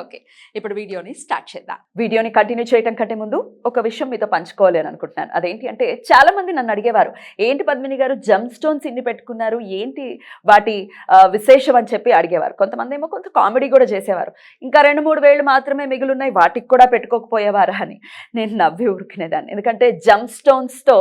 Okay ఇప్పుడు వీడియోని start చేద్దాం. వీడియోని కంటిన్యూ చేయడం కంటే ముందు ఒక విషయం మీతో పంచుకోవాలి అని అనుకుంటున్నాను. అదేంటి అంటే చాలా మంది నన్ను అడిగేవారు ఏంటి పద్మిని గారు జమ్ స్టోన్స్ ఇన్ని పెట్టుకున్నారు ఏంటి వాటి విశేషం? అని చెప్పి అడిగేవారు. కొంతమంది ఏమో కొంత కామెడీ కూడా చేసేవారు. ఇంకా రెండు మూడు వేళ్ళు మాత్రమే మిగిలిన్నాయి వాటికి కూడా పెట్టుకోకపోయేవారు అని నేను నవ్వి ఉరికినేదాన్ని. ఎందుకంటే జమ్ స్టోన్స్తో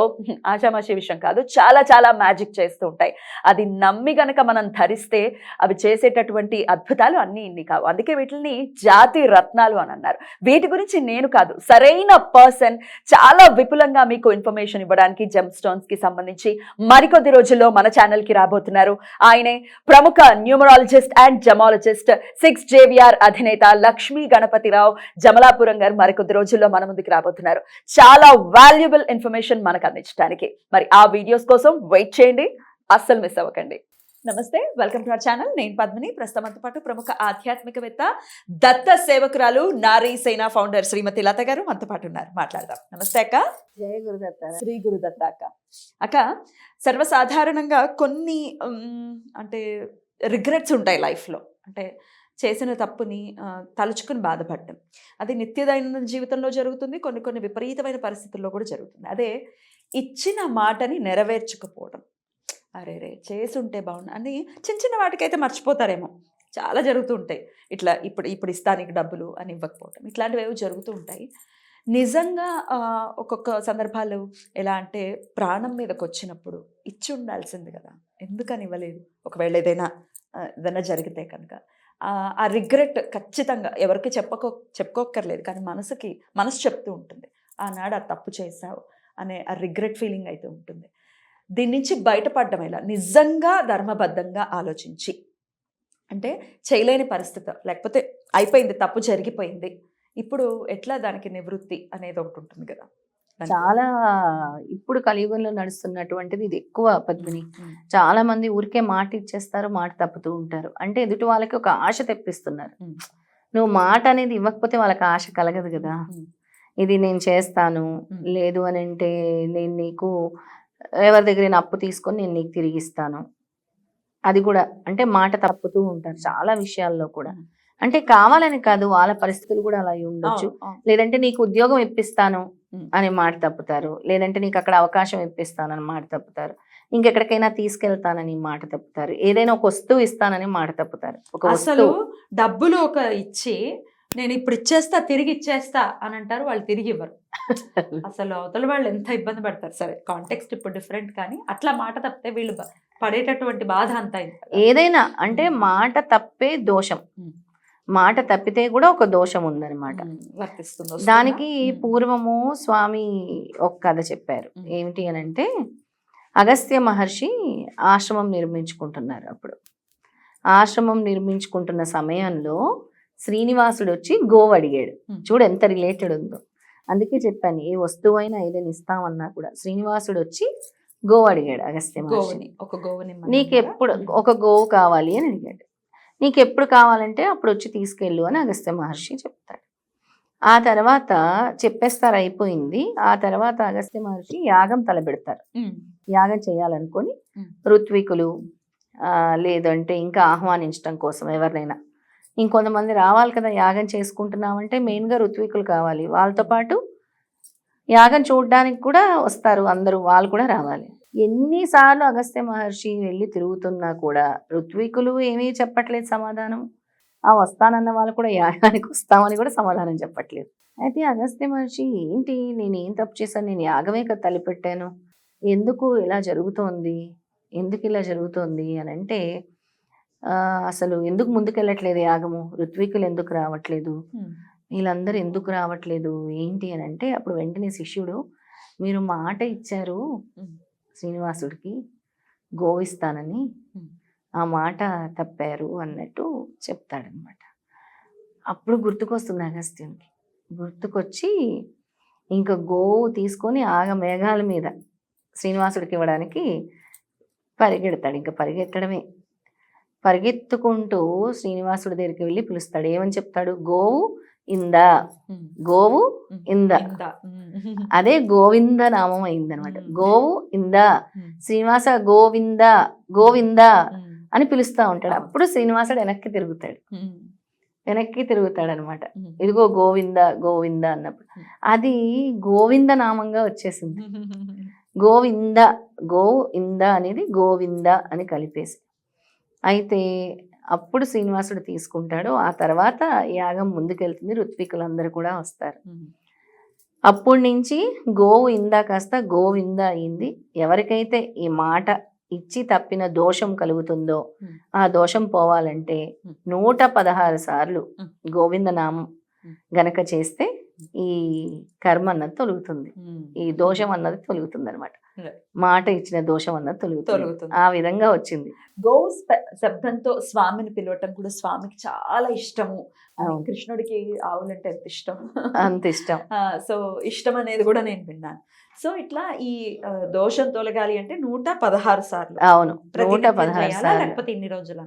ఆషామాషి విషయం కాదు చాలా చాలా మ్యాజిక్ చేస్తూ ఉంటాయి. అది నమ్మి గనక మనం ధరిస్తే అవి చేసేటటువంటి అద్భుతాలు అన్నీ ఇన్ని కావు. అందుకే వీటిని జాతి రత్నాలు అని అన్నారు. వీటి గురించి నేను కాదు సరైన పర్సన్ చాలా విపులంగా మీకు ఇన్ఫర్మేషన్ ఇవ్వడానికి జెమ్ స్టోన్స్కి సంబంధించి మరికొద్ది రోజుల్లో మన ఛానల్కి రాబోతున్నారు. ఆయనే ప్రముఖ numerologist and gemologist six JVR అధినేత లక్ష్మీ గణపతిరావు జమలాపురం గారు మరికొద్ది రోజుల్లో మన ముందుకు రాబోతున్నారు. చాలా వాల్యుబుల్ ఇన్ఫర్మేషన్ మనకు అందించడానికి. మరి ఆ వీడియోస్ కోసం వెయిట్ చేయండి అస్సలు మిస్ అవ్వకండి. నమస్తే వెల్కమ్ టు అవర్ ఛానల్. నేను పద్మిని. ప్రస్తుతంతో పాటు ప్రముఖ ఆధ్యాత్మికవేత్త దత్త సేవకురాలు నారీ సేన ఫౌండర్ శ్రీమతి లత గారు మనతో పాటు ఉన్నారు. మాట్లాడదాం. నమస్తే అక్క. జయ గురుదత్త. శ్రీ గురుదత్త అక్క. అక్క సర్వసాధారణంగా కొన్ని అంటే రిగ్రెట్స్ ఉంటాయి లైఫ్లో అంటే చేసిన తప్పుని తలుచుకుని బాధపడటం అది నిత్య దైనందిన జీవితంలో జరుగుతుంది. కొన్ని కొన్ని విపరీతమైన పరిస్థితుల్లో కూడా జరుగుతుంది. అదే ఇచ్చిన మాటని నెరవేర్చకపోవడం. అరే రే చేసుంటే బాగుండు అని చిన్న చిన్న వాటికైతే మర్చిపోతారేమో. చాలా జరుగుతూ ఉంటాయి ఇట్లా ఇప్పుడు ఇప్పుడు ఇస్తానికి డబ్బులు అని ఇవ్వకపోవటం. ఇట్లాంటివి ఏవో జరుగుతూ ఉంటాయి. నిజంగా ఒక్కొక్క సందర్భాలు ఎలా అంటే ప్రాణం మీదకి వచ్చినప్పుడు ఇచ్చి ఉండాల్సింది కదా! ఎందుకని ఇవ్వలేదు? ఒకవేళ ఏదైనా ఏదైనా జరిగితే కనుక. ఆ, రిగ్రెట్ ఖచ్చితంగా ఎవరికి చెప్పకో చెప్పుకోక్కర్లేదు కానీ మనసుకి మనసు చెప్తూ ఉంటుంది. ఆనాడు ఆ తప్పు చేశావు అనే ఆ రిగ్రెట్ ఫీలింగ్ అయితే ఉంటుంది. దీని నుంచి బయటపడడం ఎలా? నిజంగా ధర్మబద్ధంగా ఆలోచించి. అంటే చేయలేని పరిస్థితి. లేకపోతే అయిపోయింది తప్పు జరిగిపోయింది. ఇప్పుడు ఎట్లా దానికి నివృత్తి అనేది ఒకటి ఉంటుంది కదా. చాలా ఇప్పుడు కలియుగంలో నడుస్తున్నటువంటిది ఇది ఎక్కువ పద్మిని. చాలా మంది ఊరికే మాట ఇచ్చేస్తారు మాట తప్పుతూ ఉంటారు. అంటే ఎదుటి వాళ్ళకి ఒక ఆశ తెప్పిస్తున్నారు. నువ్వు మాట అనేది ఇవ్వకపోతే వాళ్ళకి ఆశ కలగదు కదా. ఇది నేను చేస్తాను. లేదు అని అంటే నేను నీకు ఎవరి దగ్గర నేను అప్పు తీసుకొని నేను నీకు తిరిగి ఇస్తాను. అది కూడా అంటే మాట తప్పుతూ ఉంటారు చాలా విషయాల్లో కూడా. అంటే కావాలని కాదు వాళ్ళ పరిస్థితులు కూడా అలా ఉండొచ్చు. లేదంటే నీకు ఉద్యోగం ఇప్పిస్తాను. అని మాట తప్పుతారు. లేదంటే నీకు అక్కడ అవకాశం ఇప్పిస్తానని మాట తప్పుతారు. ఇంకెక్కడికైనా తీసుకెళ్తానని మాట తప్పుతారు. ఏదైనా ఒక వస్తువు ఇస్తానని మాట తప్పుతారు. ఒక అసలు డబ్బులు ఒక ఇచ్చి నేను ఇప్పుడు ఇచ్చేస్తా తిరిగి ఇచ్చేస్తా అని అంటారు వాళ్ళు తిరిగి ఇవ్వరు అసలు అవతల వాళ్ళు ఎంత ఇబ్బంది పడతారు సరే కాంటెక్స్ట్ ఇప్పుడు డిఫరెంట్ కానీ అట్లా మాట తప్పితే వీళ్ళు పడేటటువంటి బాధ అంతా. ఏదైనా అంటే మాట తప్పే దోషం. మాట తప్పితే కూడా ఒక దోషం ఉందన్నమాట వర్తిస్తుంది? దానికి పూర్వము స్వామి ఒక కథ చెప్పారు. ఏమిటి అని అంటే అగస్త్య మహర్షి ఆశ్రమం నిర్మించుకుంటున్నారు అప్పుడు ఆశ్రమం నిర్మించుకుంటున్న సమయంలో శ్రీనివాసుడు వచ్చి గోవు అడిగాడు. చూడు ఎంత రిలేటెడ్ ఉందో. అందుకే చెప్పాను ఏ వస్తువు అయినా ఏదైనా ఇస్తామన్నా కూడా శ్రీనివాసుడు వచ్చి గోవు అడిగాడు అగస్త్య మహర్షి. గోవుని ఒక గోవుని నీకు ఎప్పుడు ఒక గోవు కావాలి అని అడిగాడు. నీకు ఎప్పుడు కావాలంటే అప్పుడు వచ్చి తీసుకెళ్ళు అని అగస్త్య మహర్షి చెప్తాడు. ఆ తర్వాత చెప్పేస్తారు అయిపోయింది. ఆ తర్వాత అగస్త్య మహర్షి యాగం తలబెడతారు. యాగం చేయాలనుకొని. ఋత్వికులు లేదంటే ఇంకా ఆహ్వానించడం కోసం ఎవరినైనా. ఇంకొంతమంది రావాలి కదా యాగం చేసుకుంటున్నామంటే మెయిన్గా ఋత్వికులు కావాలి. వాళ్ళతో పాటు యాగం చూడడానికి కూడా వస్తారు అందరూ వాళ్ళు కూడా రావాలి. ఎన్నిసార్లు అగస్త్య మహర్షి వెళ్ళి తిరుగుతున్నా కూడా ఋత్వికులు ఏమీ చెప్పట్లేదు సమాధానం. ఆ వస్తానన్న వాళ్ళు కూడా యాగానికి వస్తామని కూడా సమాధానం చెప్పట్లేదు. అయితే అగస్త్య మహర్షి ఏంటి? నేను ఏం తప్పు చేశాను? నేను యాగమే కదా తలపెట్టాను. ఎందుకు? ఇలా జరుగుతోంది? ఎందుకు ఇలా జరుగుతోంది? అని అంటే అసలు ఎందుకు ముందుకెళ్ళట్లేదు యాగము ఋత్వికులు ఎందుకు రావట్లేదు? వీళ్ళందరూ ఎందుకు రావట్లేదు? ఏంటి అని అంటే అప్పుడు వెంటనే శిష్యుడు మీరు మాట ఇచ్చారు. శ్రీనివాసుడికి గోవిస్తానని. ఆ మాట తప్పారు అన్నట్టు చెప్తాడనమాట. అప్పుడు గుర్తుకొస్తుంది అగస్త్యునికి. గుర్తుకొచ్చి ఇంకా గోవు తీసుకొని ఆగ మేఘాల మీద శ్రీనివాసుడికి ఇవ్వడానికి పరిగెడతాడు. ఇంకా పరిగెత్తడమే. పరిగెత్తుకుంటూ శ్రీనివాసుడి దగ్గరికి వెళ్ళి పిలుస్తాడు. ఏమని చెప్తాడు? గోవు ఇంద. గోవు ఇంద. అదే గోవింద నామం అయిందనమాట. గోవు ఇంద. శ్రీనివాస గోవింద గోవింద అని పిలుస్తా ఉంటాడు. అప్పుడు శ్రీనివాసుడు వెనక్కి తిరుగుతాడు. వెనక్కి తిరుగుతాడు అనమాట. ఇదిగో గోవింద గోవింద అన్నప్పుడు. అది గోవింద నామంగా వచ్చేసింది. గోవింద గోవు ఇంద అనేది గోవింద అని కలిపేసి. అయితే అప్పుడు శ్రీనివాసుడు తీసుకుంటాడు ఆ తర్వాత యాగం ముందుకెళ్తుంది ఋత్వికులందరూ కూడా వస్తారు అప్పటి నుంచి గోవు ఇంద కాస్త గోవింద అయింది ఎవరికైతే ఈ మాట ఇచ్చి తప్పిన దోషం కలుగుతుందో. ఆ దోషం పోవాలంటే. నూట పదహారు సార్లు. గోవింద నామం Hmm. గనక చేస్తే ఈ కర్మ అన్నది తొలుగుతుంది. ఈ దోషం అన్నది తొలుగుతుంది అనమాట. మాట ఇచ్చిన దోషం అన్నది తొలుగుతుంది తొలుగుతుంది. ఆ విధంగా వచ్చింది. స్ప- శబ్దంతో స్వామిని పిలవటం కూడా స్వామికి చాలా ఇష్టము. కృష్ణుడికి ఆవులంటే ఎంత ఇష్టం? అంత ఇష్టం. సో ఇష్టం అనేది కూడా నేను విన్నాను. సో ఇట్లా ఈ దోషం తొలగాలి అంటే నూట పదహారు సార్లు అవును. నూట పదహారు లేకపోతే ఇన్ని రోజులు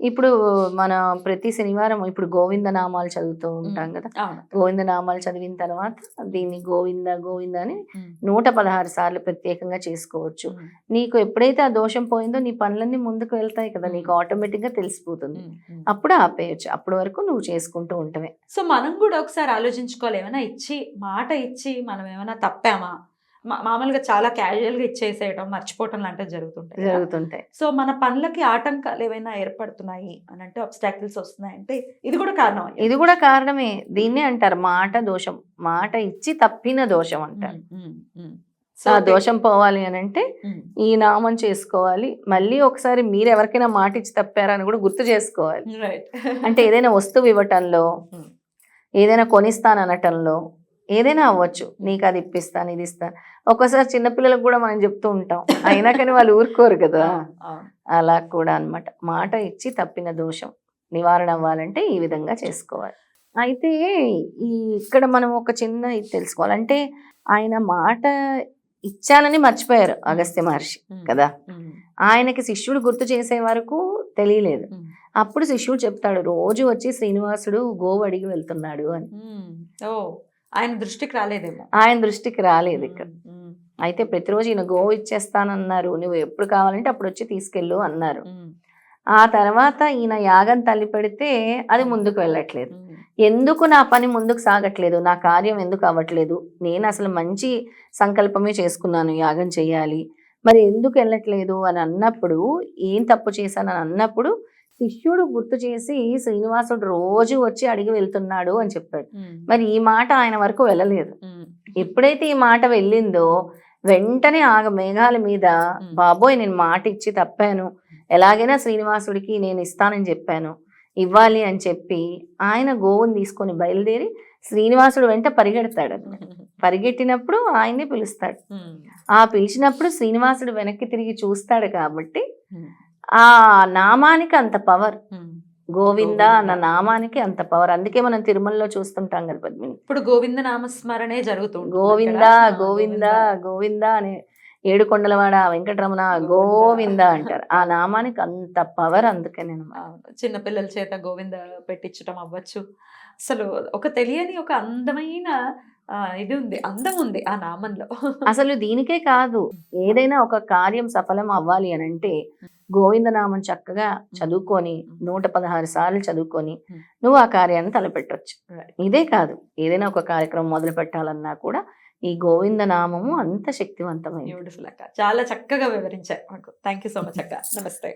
ఇప్పుడు మన ప్రతి శనివారం ఇప్పుడు గోవింద నామాలు చదువుతూ ఉంటాం కదా. గోవింద నామాలు చదివిన తర్వాత దీన్ని గోవింద గోవింద అని నూట పదహారు సార్లు ప్రత్యేకంగా చేసుకోవచ్చు. నీకు ఎప్పుడైతే ఆ దోషం పోయిందో నీ పనులన్నీ ముందుకు వెళ్తాయి కదా. నీకు. ఆటోమేటిక్గా తెలిసిపోతుంది. అప్పుడు ఆపేయచ్చు. అప్పటి వరకు నువ్వు చేసుకుంటూ ఉంటవే. సో మనం కూడా ఒకసారి ఆలోచించుకోవాలి. ఏమైనా ఇచ్చి మాట ఇచ్చి మనం ఏమైనా తప్పామా? మామూలుగా చాలా క్యాజువల్గా ఇచ్చేసేయడం మర్చిపోవటం లాంటివి జరుగుతుంటాయి. జరుగుతుంటాయి. సో మన పనులకి ఆటంకాలు ఏమైనా ఏర్పడుతున్నాయి అని అంటే ఆబ్స్టాకిల్స్ వస్తున్నాయి అంటే ఇది కూడా కారణం. ఇది కూడా కారణమే. దీన్నే అంటారు మాట దోషం. మాట ఇచ్చి తప్పిన దోషం అంటారు. ఆ దోషం పోవాలి అని అంటే ఈ నామం చేసుకోవాలి. మళ్ళీ ఒకసారి మీరు ఎవరికైనా మాట ఇచ్చి తప్పారని కూడా గుర్తు చేసుకోవాలి. రైట్. అంటే ఏదైనా వస్తువు ఇవ్వటంలో. ఏదైనా కొనిస్తాను అనటంలో ఏదైనా అవ్వచ్చు. నీకు అది ఇప్పిస్తాను ఇది ఇస్తాను ఒక్కోసారి చిన్నపిల్లలకు కూడా మనం చెప్తూ ఉంటాం. అయినా కానీ వాళ్ళు ఊరుకోరు కదా. అలా కూడా అన్నమాట. మాట ఇచ్చి తప్పిన దోషం నివారణ అవ్వాలంటే ఈ విధంగా చేసుకోవాలి. అయితే ఈ ఇక్కడ మనం ఒక చిన్న ఇది తెలుసుకోవాలి. అంటే ఆయన మాట ఇచ్చానని మర్చిపోయారు అగస్త్య మహర్షి కదా. ఆయనకి శిష్యుడు గుర్తు చేసే వరకు తెలియలేదు. అప్పుడు శిష్యుడు చెప్తాడు రోజు వచ్చి శ్రీనివాసుడు గోవు అడిగి వెళ్తున్నాడు అని. ఆయన దృష్టికి రాలేదేమో. ఆయన దృష్టికి రాలేదు ఇక్కడ. అయితే ప్రతిరోజు ఈయన గోవు ఇచ్చేస్తానన్నారు. నువ్వు ఎప్పుడు కావాలంటే అప్పుడు వచ్చి తీసుకెళ్ళు అన్నారు. ఆ తర్వాత ఈయన యాగం తల్లి పెడితే అది ముందుకు వెళ్ళట్లేదు. ఎందుకు నా పని ముందుకు సాగట్లేదు? నా కార్యం ఎందుకు అవ్వట్లేదు? నేను అసలు మంచి సంకల్పమే చేసుకున్నాను యాగం చేయాలి. మరి ఎందుకు వెళ్ళట్లేదు? అని అన్నప్పుడు ఏం తప్పు చేశానని అన్నప్పుడు శిష్యుడు గుర్తు చేసి శ్రీనివాసుడు రోజు వచ్చి అడిగి వెళ్తున్నాడు అని చెప్పాడు. మరి ఈ మాట ఆయన వరకు వెళ్ళలేదు. ఎప్పుడైతే ఈ మాట వెళ్ళిందో వెంటనే ఆగ మేఘాల మీద. బాబోయ్ నేను మాట ఇచ్చి తప్పాను. ఎలాగైనా శ్రీనివాసుడికి నేను ఇస్తానని చెప్పాను. ఇవ్వాలి అని చెప్పి ఆయన గోవుని తీసుకొని బయలుదేరి శ్రీనివాసుడు వెంట పరిగెడతాడు. పరిగెట్టినప్పుడు ఆయన్ని పిలుస్తాడు. ఆ పిలిచినప్పుడు శ్రీనివాసుడు వెనక్కి తిరిగి చూస్తాడు కాబట్టి ఆ నామానికి అంత పవర్. గోవింద అన్న. నామానికి అంత పవర్ అందుకే మనం తిరుమలలో చూస్తుంటాం కదా పద్మిని. ఇప్పుడు గోవింద నామస్మరణే జరుగుతుంది గోవింద గోవింద గోవింద. అని ఏడు కొండలవాడ వెంకటరమణ గోవింద. అంటారు. ఆ నామానికి అంత పవర్ అందుకనే అన్నమాట. చిన్న పిల్లల చేత గోవింద పెట్టించటం అవ్వచ్చు. అసలు ఒక తెలియని ఒక అందమైన ఇది ఉంది అందం ఉంది ఆ నామంలో. అసలు దీనికే కాదు. ఏదైనా ఒక కార్యం సఫలం అవ్వాలి అని అంటే గోవింద నామం చక్కగా చదువుకొని నూట పదహారు సార్లు చదువుకొని. నువ్వు ఆ కార్యాన్ని తలపెట్టవచ్చు. ఇదే కాదు. ఏదైనా ఒక కార్యక్రమం మొదలు పెట్టాలన్నా కూడా ఈ గోవింద నామము అంత అక్క. చాలా చక్కగా వివరించారు థ్యాంక్ యూ సో మచ్ అక్క. నమస్తే.